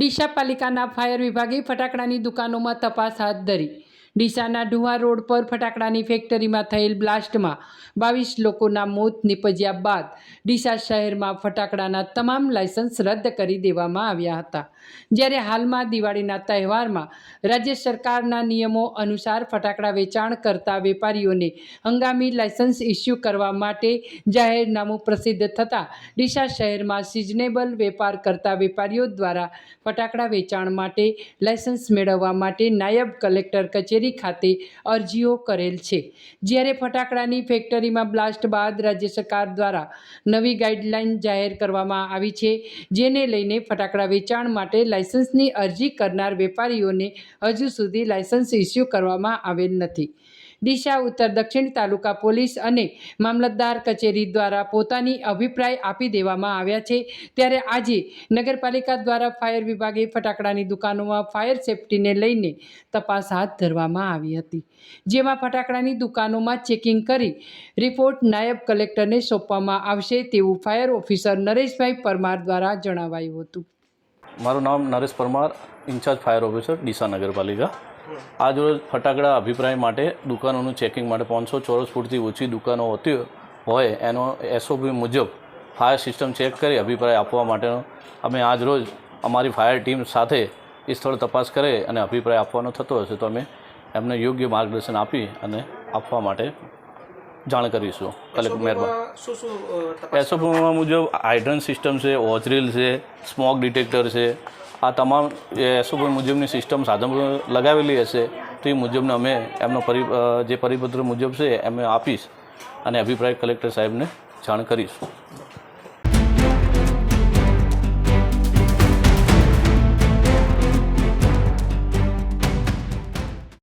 ડીસા પાલિકાના ફાયર વિભાગે ફટાકડાની દુકાનોમાં તપાસ હાથ ધરી. ડીસાના ઢુવા રોડ પર ફટાકડાની ફેક્ટરીમાં થયેલ બ્લાસ્ટમાં બાવીસ લોકોના મોત નિપજ્યા બાદ ડીસા શહેરમાં ફટાકડાના તમામ લાયસન્સ રદ કરી દેવામાં આવ્યા હતા. જ્યારે હાલમાં દિવાળીના તહેવારમાં રાજ્ય સરકારના નિયમો અનુસાર ફટાકડા વેચાણ કરતા વેપારીઓને હંગામી લાયસન્સ ઇસ્યુ કરવા માટે જાહેરનામું પ્રસિદ્ધ થતાં ડીસા શહેરમાં સિઝનેબલ વેપાર કરતા વેપારીઓ દ્વારા ફટાકડા વેચાણ માટે લાયસન્સ મેળવવા માટે નાયબ કલેક્ટર કચેરી ખાતે અરજીઓ કરેલ છે. જ્યારે ફટાકડાની ફેક્ટરીમાં બ્લાસ્ટ બાદ રાજ્ય સરકાર દ્વારા નવી ગાઈડલાઈન જાહેર કરવામાં આવી છે, જેને લઈને ફટાકડા વેચાણ માટે લાયસન્સની અરજી કરનાર વેપારીઓને હજુ સુધી લાયસન્સ ઇસ્યુ કરવામાં આવેલ નથી. ડીસા ઉત્તર, દક્ષિણ તાલુકા પોલીસ અને મામલતદાર કચેરી દ્વારા પોતાની અભિપ્રાય આપી દેવામાં આવ્યા છે. ત્યારે આજે નગરપાલિકા દ્વારા ફાયર વિભાગે ફટાકડાની દુકાનોમાં ફાયર સેફટીને લઈને તપાસ હાથ ધરવામાં આવી હતી. જેમાં ફટાકડાની દુકાનોમાં ચેકિંગ કરી રિપોર્ટ નાયબ કલેક્ટરને સોંપવામાં આવશે તેવું ફાયર ઓફિસર નરેશભાઈ પરમાર દ્વારા જણાવાયું હતું. મારું નામ Naresh Parmar, incharge fire officer, Deesa નગરપાલિકા. આજ રોજ ફટાકડા અભિપ્રાય માટે દુકાનોનું ચેકિંગ માટે પાંચસો ચોરસ ફૂટથી ઓછી દુકાનો હોતી હોય એનો એસઓપી મુજબ ફાયર સિસ્ટમ ચેક કરી અભિપ્રાય આપવા માટેનો અમે આજ રોજ અમારી ફાયર ટીમ સાથે એ સ્થળ તપાસ કરે અને અભિપ્રાય આપવાનો થતો હશે તો અમે એમને યોગ્ય માર્ગદર્શન આપી અને આપવા માટે જાણ કરીશું કલેક્ટર મહેરબાન એસઓપીમાં મુજબ હાઇડ્રન સિસ્ટમ છે ઓજરીલ છે સ્મોક ડિટેક્ટર છે આ તમામ એસઓપી મુજબની સિસ્ટમ સાધનો લગાવેલી હશે તો એ મુજબને અમે એમનો પરિ જે પરિપત્ર મુજબ છે એમ આપીશ અને અભિપ્રાય કલેક્ટર સાહેબને જાણ કરીશું.